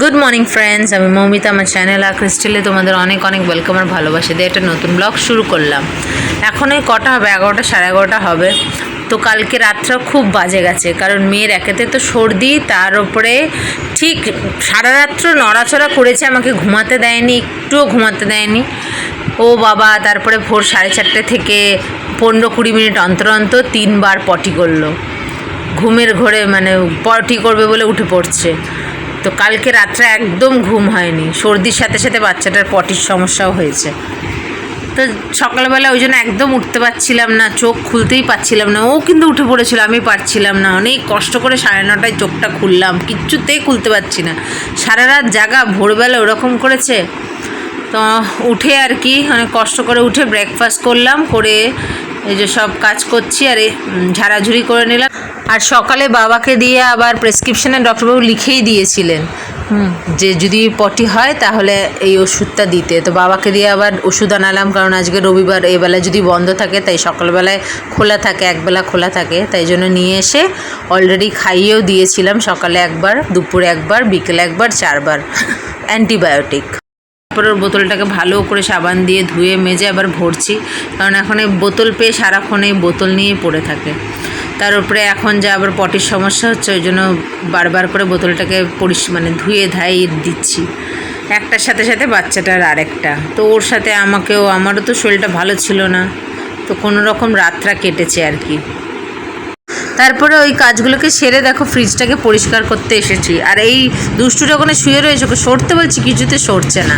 Good morning friends আমি মৌমিতা, আমার channel আর ক্রিস্টেলে তোমাদের অনেক অনেক ওয়েলকাম আর ভালোবাসা দিয়ে একটা নতুন ব্লগ শুরু করলাম। এখন ওই কটা হবে? এগারোটা, সাড়ে এগারোটা হবে। তো কালকে রাতটা খুব বাজে গেছে, কারণ মেয়ের একেতে তো সর্দি, তার উপরে ঠিক সারা রাত্র নড়াচড়া করেছে, আমাকে ঘুমাতে দেয়নি, একটুও ঘুমাতে দেয়নি। ও বাবা, তারপরে ভোর সাড়ে চারটে থেকে পনেরো কুড়ি মিনিট অন্তর অন্তর তিনবার পটি করল। ঘুমের ঘোরে মানে পটি করবে বলে উঠে পড়ছে। তো কালকে রাত্রে একদম ঘুম হয়নি। সর্দির সাথে সাথে বাচ্চাটার পটির সমস্যাও হয়েছে। তো সকালবেলা ওই জন্য একদম উঠতে পারছিলাম না, চোখ খুলতেই পারছিলাম না। ও কিন্তু উঠে পড়েছিল, আমি পারছিলাম না। অনেক কষ্ট করে সাড়ে নটায় চোখটা খুললাম, কিচ্ছুতেই খুলতে পারছি না। সারা রাত জাগা, ভোরবেলা ওরকম করেছে। তো উঠে আর কি, অনেক কষ্ট করে উঠে ব্রেকফাস্ট করলাম, করে এই যে সব কাজ করছি আর ঝাড়াঝুড়ি করে নিলাম। আর সকালে বাবাকে দিয়ে আবার প্রেসক্রিপশনে ডক্টরবাবু লিখেই দিয়েছিলেন। যে যদি পটি হয় তাহলে এই ওষুধটা দিতে। তো বাবাকে দিয়ে আবার ওষুধ আনালাম, কারণ আজকে রবিবার এবেলা যদি বন্ধ থাকে, তাই সকালবেলায় খোলা থাকে, একবেলা খোলা থাকে। তাই জন্য নিয়ে এসে অলরেডি খাইয়েও দিয়েছিলাম সকালে একবার, দুপুরে একবার, বিকেলে একবার, চারবার। অ্যান্টিবায়োটিক তারপর ওর বোতলটাকে ভালো করে সাবান দিয়ে ধুয়ে মেজে আবার ভরছি। কারণ এখন এই বোতল পেয়ে সারাক্ষণ এই বোতল নিয়েই পড়ে থাকে। তার উপরে এখন যা আবার পটির সমস্যা হচ্ছে, ওই জন্য বারবার করে বোতলটাকে পরিস মানে ধুয়ে ধাই দিচ্ছি। একটার সাথে সাথে বাচ্চাটার আরেকটা। তো ওর সাথে আমাকেও, আমারও তো শরীরটা ভালো ছিল না। তো কোনো রকম রাতটা কেটেছে আর কি। তারপরে ওই কাজগুলোকে সেরে দেখো ফ্রিজটাকে পরিষ্কার করতে এসেছি। আর এই দুষ্টু যখন শুয়ে রয়েছে, ওকে সরতে বলছি, কিছুতে সরছে না।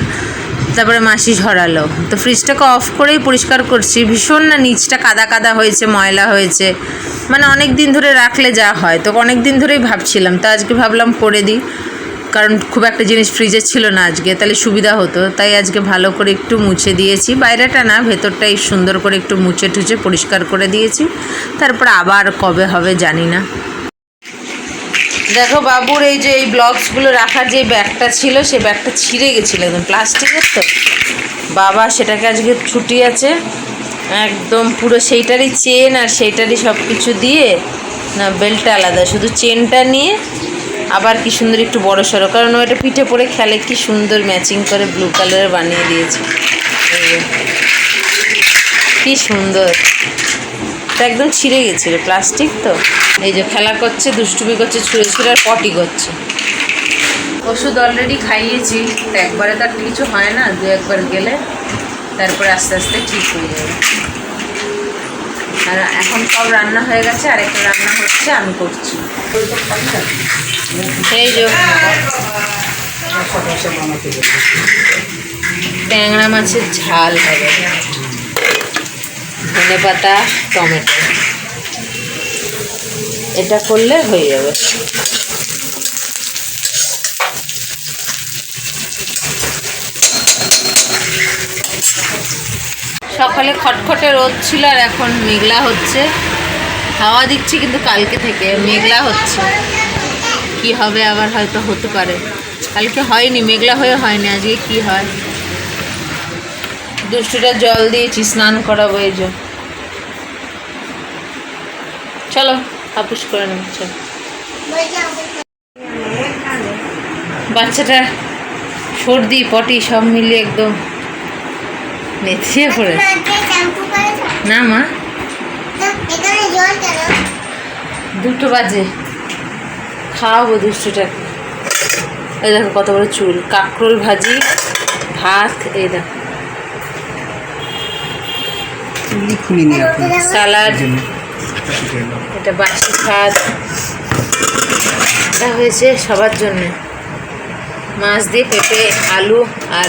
তারপরে মাসি ঝরালো। তো ফ্রিজটাকে অফ করেই পরিষ্কার করছি। ভীষণ না নিচটা কাদা কাদা হয়েছে, ময়লা হয়েছে। মানে অনেক দিন ধরে রাখলে যা হয়। তো অনেক দিন ধরেই ভাবছিলাম। তো আজকে ভাবলাম করে দিই। কারণ খুব একটা জিনিস ফ্রিজে ছিল না আজকে, তাহলে সুবিধা হতো। তাই আজকে ভালো করে একটু মুছে দিয়েছি। বাইরেটা না, ভেতরটাই সুন্দর করে একটু মুছে টুছে পরিষ্কার করে দিয়েছি। তারপর আবার কবে হবে জানি না। দেখো বাবুর এই যে, এই ব্লগসগুলো রাখার যে ব্যাগটা ছিল, সে ব্যাগটা ছিঁড়ে গেছিল একদম প্লাস্টিকের তো। বাবা, সেটাকে আজকে ছুটি আছে একদম পুরো সেইটারই চেন আর সেইটারই সব কিছু দিয়ে, না বেল্টটা আলাদা। শুধু চেনটা নিয়ে আবার কি সুন্দর একটু বড় সড়ো, কারণ ওটা পিঠে পরে খেলে, কি সুন্দর ম্যাচিং করে ব্লু কালারের বানিয়ে দিয়েছে। কি সুন্দর। এটা একদম ছিঁড়ে গেছিল প্লাস্টিক তো। এই যে, খেলা করছে, দুষ্টুমি করছে, ছুঁড়ে ছুঁড়ে আর পটি করছে। ওষুধ অলরেডি খাইয়েছি, তো একবারে তার কিছু হয় না, দু একবার গেলে, তারপরে আস্তে আস্তে ঠিক হয়ে যাবে। আর এখন সব রান্না হয়ে গেছে, আর একটা রান্না হচ্ছে, আমি করছি। সেই যে ট্যাংরা মাছের ঝাল হবে। ধনে পাতা, টমেটো। এটা করলে হয়ে যাবে। সকালে খটখটে রোদ ছিল আর এখন মেঘলা হচ্ছে। হাওয়া দিচ্ছি কিন্তু কালকে থেকে মেঘলা হচ্ছে। কি হবে আবার হয়তো হতে পারে। কালকে হয়নি, মেঘলা হয়ে হয়নি, আজকে কি হয়? দুষ্টুটা জল দিয়েছি, স্নান করাবো এই যে। চলো হাপুস করে নেব বাচ্চাটা সর্দি, পটি সব মিলিয়ে একদম নেতিয়ে পড়ে না মা। দুটো বাজে। খাওয়াবো দুষ্টুটাকে। এই দেখো কত বড় চুল। কাঁকরোল ভাজি ভাত এই দেখো। আপনি এটা বাসি ভাত। এটা হয়েছে সবার জন্য। মাছ দিয়ে পেঁপে আলু আর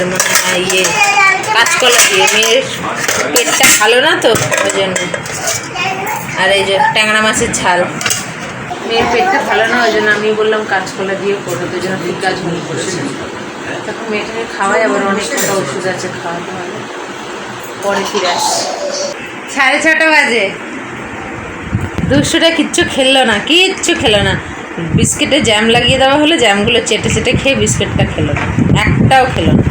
ইয়ে। কাঁচকলা দিয়ে। মেয়ের পেটটা ভালো না তো? ওই জন্য। আর এই যে ট্যাংরা মাছের ঝাল। মেয়ের পেটটা ভালো না, ওই জন্য আমি বললাম কাঁচকলা দিয়ে করব তো জন্য ফিকা ঝোল করেছে তখন মেয়েটাকে খাওয়াই, আবার অনেক কটা ওষুধ আছে খাওয়াতে হবে। পরে ফিরে আসছি সাড়ে ছটা বাজে। দুশোটা কিচ্ছু খেললো না, কিচ্ছু খেলো না। বিস্কিটে জ্যাম লাগিয়ে দেওয়া হলো, জ্যামগুলো চেটে চেটে খেয়ে বিস্কিটটা খেলো না। একটাও খেলো না।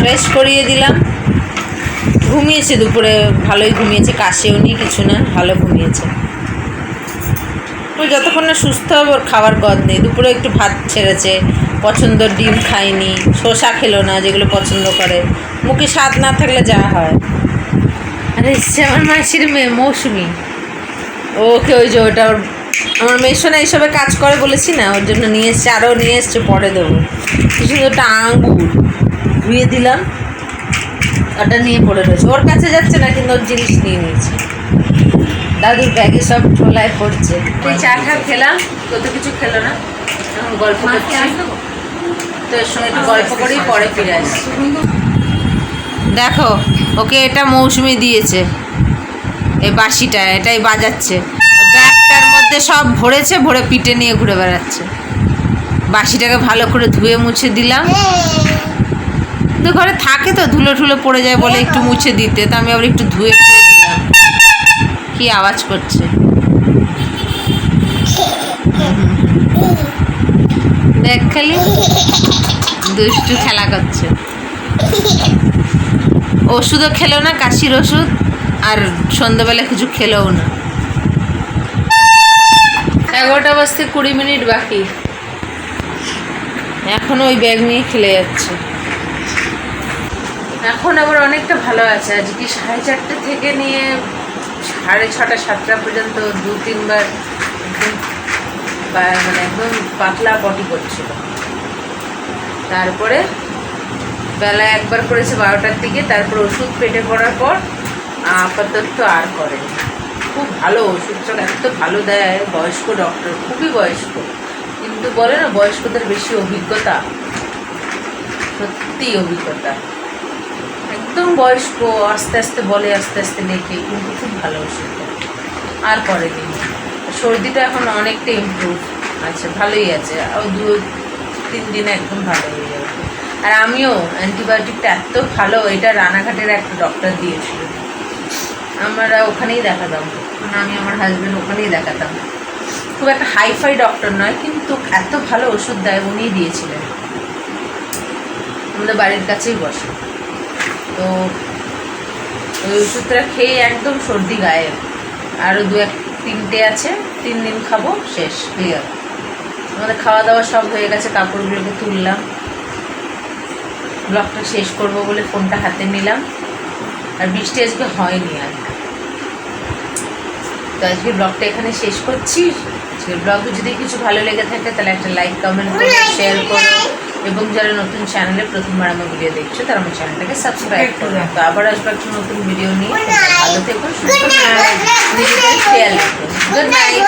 ফ্রেশ করিয়ে দিলাম। ঘুমিয়েছে দুপুরে ভালোই ঘুমিয়েছে কাশেও নি কিছু না ভালো ঘুমিয়েছে। ও যতক্ষণ না সুস্থ হবে ওর খাবার গদ নেই। দুপুরে একটু ভাত ছেড়েছে পছন্দের ডিম খায়নি শসা খেলো না যেগুলো পছন্দ করে। মুখে স্বাদ না থাকলে যা হয়। আরে সে আমার মাসির মেয়ে মৌসুমি। ওকে ওই যে ওটা ওর আমার মেয়ের সঙ্গে এইসবে কাজ করে বলেছি না ওর জন্য নিয়ে এসছে আরও নিয়ে এসছে পরে দেবো। কি সুন্দর একটা আঙ্গুর। ধুয়ে দিলাম। ওটা নিয়ে পড়ে রয়েছে। ওর কাছে যাচ্ছে না কিন্তু ওর জিনিস নিয়ে নিয়েছে। দাদুর ব্যাগে সব ঠোলায় পড়ছে। তুই চা টা খেলাম তো তো কিছু খেলো না। গল্প তো এর সঙ্গে একটু গল্প করেই পরে ফিরে আসছি দেখো ওকে এটা মৌসুমি দিয়েছে। এই বাঁশিটা এটাই বাজাচ্ছে। ব্যাগটার মধ্যে সব ভরেছে ভরে পিঠে নিয়ে ঘুরে বেড়াচ্ছে। বাঁশিটাকে ভালো করে ধুয়ে মুছে দিলাম। তো ঘরে থাকে তো, ধুলো ঠুলো পড়ে যায় বলে একটু মুছে দিতে। তো আমি আবার একটু ধুয়ে কি আওয়াজ করছে? দেখ খালি। দুষ্টু খেলা করছে। ওষুধও খেলো না, কাশির ওষুধ, আর সন্ধ্যাবেলা কিছু খেলেও না। এগারোটা বাজতে কুড়ি মিনিট বাকি। এখনও ওই ব্যাগ নিয়ে খেলে যাচ্ছে। এখন আবার অনেকটা ভালো আছে। আজকে সাড়ে চারটে থেকে নিয়ে সাড়ে ছটা, সাতটা পর্যন্ত দু, তিনবার মানে একদম পাতলা পটি করছিল। তারপরে বেলা একবার করেছে বারোটার দিকে, তারপর ওষুধ পেটে পড়ার পর আপাতত আর করে খুব ভালো ওষুধ সব এত ভালো দেয়, বয়স্ক ডক্টর খুবই বয়স্ক। কিন্তু বলে না, বয়স্কদের বেশি অভিজ্ঞতা। সত্যি অভিজ্ঞতা। একদম বয়স্ক, আস্তে আস্তে বলে, আস্তে আস্তে লেখে কিন্তু খুব ভালো ওষুধ। আর করেনি সর্দিটা এখন অনেকটা ইমপ্রুভ আছে, ভালোই আছে। আর দু, তিন দিনে একদম ভালো হয়ে যাবে। আর আমিও অ্যান্টিবায়োটিকটা এত ভালো, এটা রানাঘাটের একটা ডক্টর দিয়েছিল। আমরা ওখানেই দেখাতাম। মানে আমি আমার হাজব্যান্ড ওখানেই দেখাতাম। খুব একটা হাইফাই ডক্টর নয়, কিন্তু এত ভালো ওষুধ দেয়, উনিই দিয়েছিলেন। আমাদের বাড়ির কাছেই বসে। তো, ওই ওষুধটা খেয়ে একদম সর্দি গায়েব আরও দু এক তিনটে আছে, তিন দিন খাব, শেষ ক্লিয়ার আমাদের খাওয়া দাওয়া সব হয়ে গেছে, কাপড়গুলোকে তুললাম। ব্লগটা শেষ করব বলে ফোনটা হাতে নিলাম। আর বৃষ্টি আজকে হয়নি আর। তো আজকে ব্লগটা এখানে শেষ করছি। আজকের ব্লগ যদি কিছু ভালো লেগে থাকে, তাহলে একটা লাইক কমেন্ট করো শেয়ার করো। এবং যারা নতুন চ্যানেলে প্রথমবার আমার ভিডিও দেখছ তারা আমার চ্যানেলটাকে সাবস্ক্রাইব করো। তো আবার আসব একটা নতুন ভিডিও নিয়ে। ভালো থেকো সুস্থ থেকো নিজেদের খেয়াল রেখো। Good night